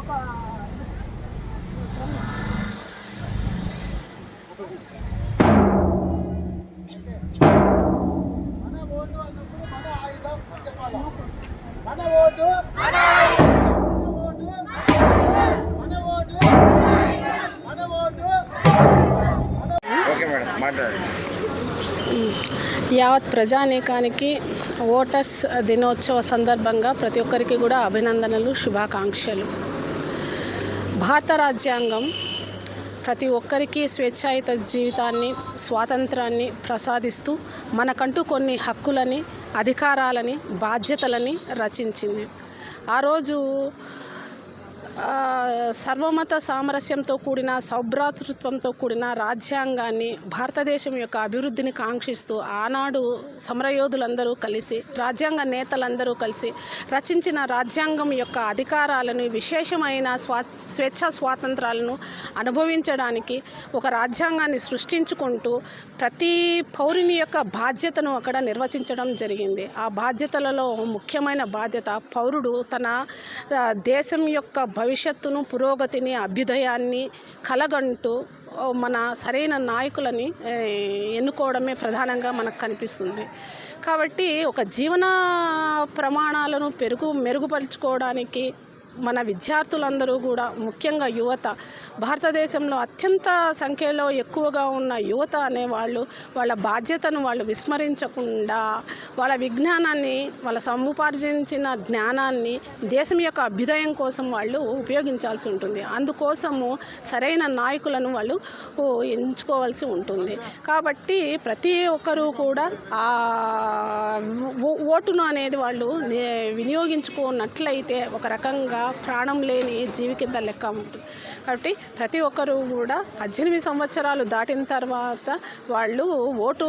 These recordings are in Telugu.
ఒక మన ఓటు అన్నప్పుడు మన ఆయుధం చెప్పాలి మన ఓటు మన ఓటు మన ఓటు మన ఓటు ఓకే మేడం మాట్లాడండి. యావత్ ప్రజానీకానికి ఓటర్స్ దినోత్సవ సందర్భంగా ప్రతి ఒక్కరికి కూడా అభినందనలు శుభాకాంక్షలు. భారత రాజ్యాంగం ప్రతి ఒక్కరికి స్వేచ్ఛాయుత జీవితాన్ని స్వాతంత్రాన్ని ప్రసాదిస్తూ మనకంటూ కొన్ని హక్కులని అధికారాలని బాధ్యతలని రచించింది. ఆ రోజు సర్వమత సామరస్యంతో కూడిన సౌభ్రాతృత్వంతో కూడిన రాజ్యాంగాన్ని భారతదేశం యొక్క అభివృద్ధిని కాంక్షిస్తూ ఆనాడు సమరయోధులందరూ కలిసి రాజ్యాంగ నేతలందరూ కలిసి రచించిన రాజ్యాంగం యొక్క అధికారాలను విశేషమైన స్వా స్వేచ్ఛా స్వాతంత్రాలను అనుభవించడానికి ఒక రాజ్యాంగాన్ని సృష్టించుకుంటూ ప్రతి పౌరుని యొక్క బాధ్యతను అక్కడ నిర్వచించడం జరిగింది. ఆ బాధ్యతలలో ముఖ్యమైన బాధ్యత పౌరుడు తన దేశం యొక్క భవిష్యత్తును పురోగతిని అభ్యుదయాన్ని కలగంటూ మన సరైన నాయకులని ఎన్నుకోవడమే ప్రధానంగా మనకు కనిపిస్తుంది. కాబట్టి ఒక జీవన ప్రమాణాలను పెరుగు మెరుగుపరుచుకోవడానికి మన విద్యార్థులందరూ కూడా ముఖ్యంగా యువత భారతదేశంలో అత్యంత సంఖ్యలో ఎక్కువగా ఉన్న యువత అనేవాళ్ళు వాళ్ళ బాధ్యతను వాళ్ళు విస్మరించకుండా వాళ్ళ విజ్ఞానాన్ని వాళ్ళ సముపార్జించిన జ్ఞానాన్ని దేశం యొక్క అభ్యుదయం కోసం వాళ్ళు ఉపయోగించాల్సి ఉంటుంది. అందుకోసము సరైన నాయకులను వాళ్ళు ఎంచుకోవాల్సి ఉంటుంది. కాబట్టి ప్రతి ఒక్కరూ కూడా ఆ ఓ- ఓటును అనేది వాళ్ళు నే- వినియోగించుకున్నట్లయితే ఒక రకంగా ప్రాణం లేని జీవి కింద లెక్క ఉంటుంది. కాబట్టి ప్రతి ఒక్కరూ కూడా పద్దెనిమిది సంవత్సరాలు దాటిన తర్వాత వాళ్ళు ఓటు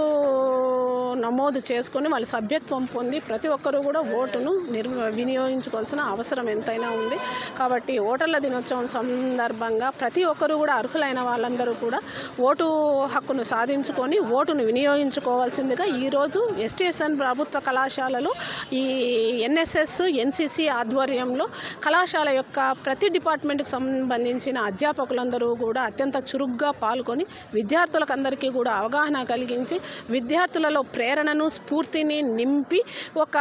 నమోదు చేసుకొని వాళ్ళు సభ్యత్వం పొంది ప్రతి ఒక్కరూ కూడా ఓటును నిర్వ వినియోగించుకోవాల్సిన అవసరం ఎంతైనా ఉంది. కాబట్టి ఓటర్ల దినోత్సవం సందర్భంగా ప్రతి ఒక్కరూ కూడా అర్హులైన వాళ్ళందరూ కూడా ఓటు హక్కును సాధించుకొని ఓటును వినియోగించుకోవాల్సిందిగా ఈరోజు ఎస్టీఎస్ఎన్ ప్రభుత్వ కళాశాలలో ఈ ఎన్ఎస్ఎస్ ఎన్సిసి ఆధ్వర్యంలో కళాశాల యొక్క ప్రతి డిపార్ట్మెంట్కి సంబంధించిన అధ్యాపకులందరూ కూడా అత్యంత చురుగ్గా పాల్గొని విద్యార్థులకు అందరికీ కూడా అవగాహన కలిగించి విద్యార్థులలో ప్రేరణను స్ఫూర్తిని నింపి ఒక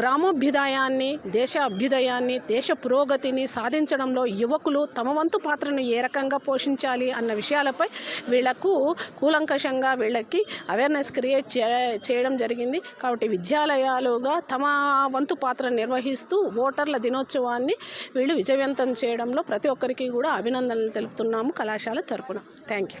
గ్రామోభ్యుదయాన్ని దేశ అభ్యుదయాన్ని దేశ పురోగతిని సాధించడంలో యువకులు తమ వంతు పాత్రను ఏ రకంగా పోషించాలి అన్న విషయాలపై వీళ్ళకు కూలంకషంగా వీళ్ళకి అవేర్నెస్ క్రియేట్ చే చేయడం జరిగింది. కాబట్టి విద్యాలయాలుగా తమ వంతు పాత్ర నిర్వహిస్తూ ఓటర్ల దినోత్సవాన్ని వీళ్ళు విజయవంతం చేయడంలో ప్రతి ఒక్కరికి కూడా అభినందనలు తెలుపుతున్నాము కళాశాల తరపున. Thank you